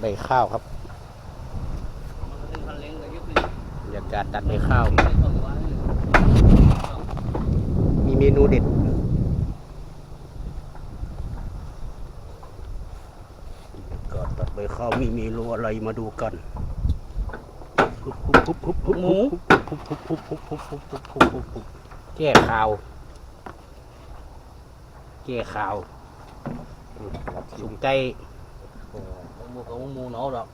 ใบข้าวครับบรรยากาศตัดใบข้าว มีเมนูเด็ด ก่อนตัดใบข้าวมีเมนูอะไรมาดูกันหมูแก้ข่าว แก้ข่าวสุกไก่ มูกับหมูเนาะหรอก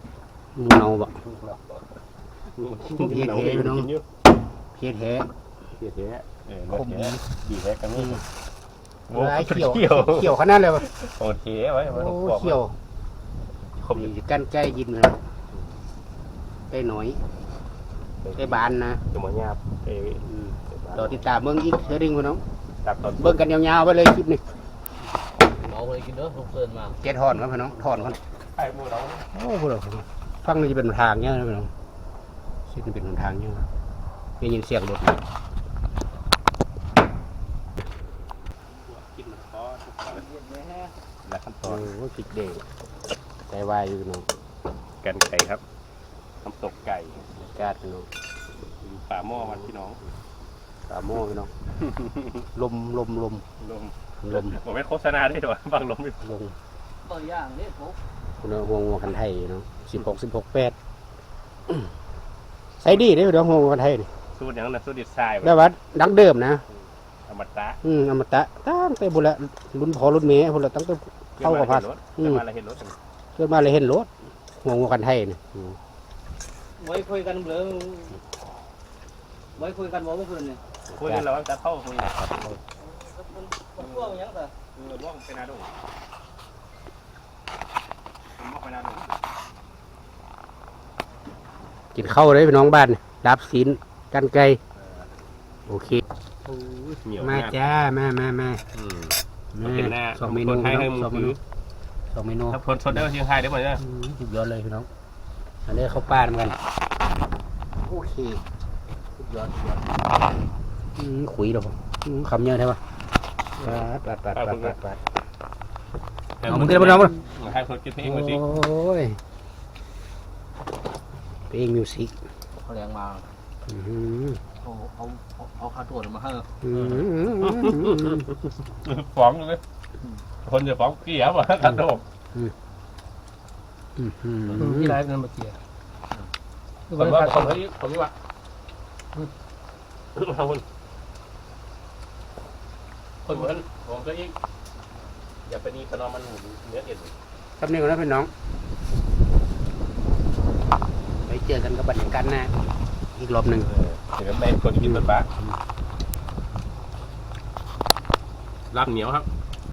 หมูเนาบะเพี้ยนเท่เนาะเพี้ยนแท้เพี้ยนเท่เออคมดีดีแท้กันนี่ลายเขียวเขียวเขียวขนาดเลยว่ะโอ้เท่ไว้โอ้เขียวคมนี่กันใกล้ยินนะใกล้หน่อยใกล้บานนะจะมาหยาบเอ้ยอืมต่อติดตามเมืองอีกเทอริงพี่น้องตัดตอนเบิ่งกันยาวๆไปเลยคลิปนี้เอา ไปกินเด้อลูกเกินมาเจ็ดทอนครับพี่น้องทอนก่อนไอ้หมูเราโอ้โหฟังนี่จะเป็นทางเนี้ยนะพี่น้องสิ่นี่เป็นทางเนี้ยได้ยินเสียงรถไหมกินมันก็ทุกคนและขั้นตโอ้อนโหติดเด็กใจวายอยู่พี่น้องกันไก่ครับน้ำตกไก่บรรยากาศพี่น้องอยู่ป่าหม้อมันพี่น้อง ตาโม่พี่น้อง ลมลมลมลมลมผมไม่โฆษณาด้วยหรอบังลมอยู่ลมตัวอย่างนี่ผมคุณเอาห่วงหัวกันไทยเนาะสิบหกสิบหกแปดใส่ดีได้อพี่น้องห่วงหัวกันไทยนี่สูตรอย่างนั้นนะสูตรดิสายได้วัดดังเดิมนะอมตะอืมอมตะตั้งแต่บุนละรุ่นพอรุ่นเมย์บุนละตั้งแต่เข้ากับพัดเกิดมาแล้วเห็นรถเกิดมาเลยเห็นรถห่วงหัวกันไทยนี่อืมไว้คุยกันเบลอไว้คุยกันบ่เมื่อคืนเนี่ย คุยกันแล้วจะเข้าคุยมันพวกยังแต่เออล่วงไปนาดูผมบอกไปนาดูกินข้าวเลยพี่น้องบ้านรับศีลกันไกลโอเคเหนียวมาากจ้ามามามาอืมมาเห็นหน้าสองเมนูคนไทยให้พี่มึน้องงสองเมถืนูอสองเมนูถ้าพลชนได้ก็เชียงไฮได้หมดเนี่ยอืมสุดยอดเลยพี่น้อง อันนี้ข้าวป้าเหมือนกัน โอเคสุดยอดสุดยอดอืม ขุยดอกอืมคำเยอะใช่ปะปัดปัดปัดปัดปัดปัดเอามึงเดินมาลองมาให้คนกินเองโอมาสิ้ยเพลงมิวสิกเขาแรงมาอื้อหือเอาเอาเอาค่าตัวมาให้อื้อหือฟ้องเลยคนจะฟ้องเกี่ยวอะกระโดดอื้อหือที่ไรกันเมื่อกี้ผมว่าผมว่าผมว่า คนคนเหมือนผมก็ยิ่งอย่าไปนี่ขนมมันเนื้อเอ็นคำนี้ก่อนนะพี่น้องไปเจอกันกับบรรยากาศหน้าอีกรอบหนึ่งเดี๋ยวแม่คนกินมันปะลาบเหนียวครับ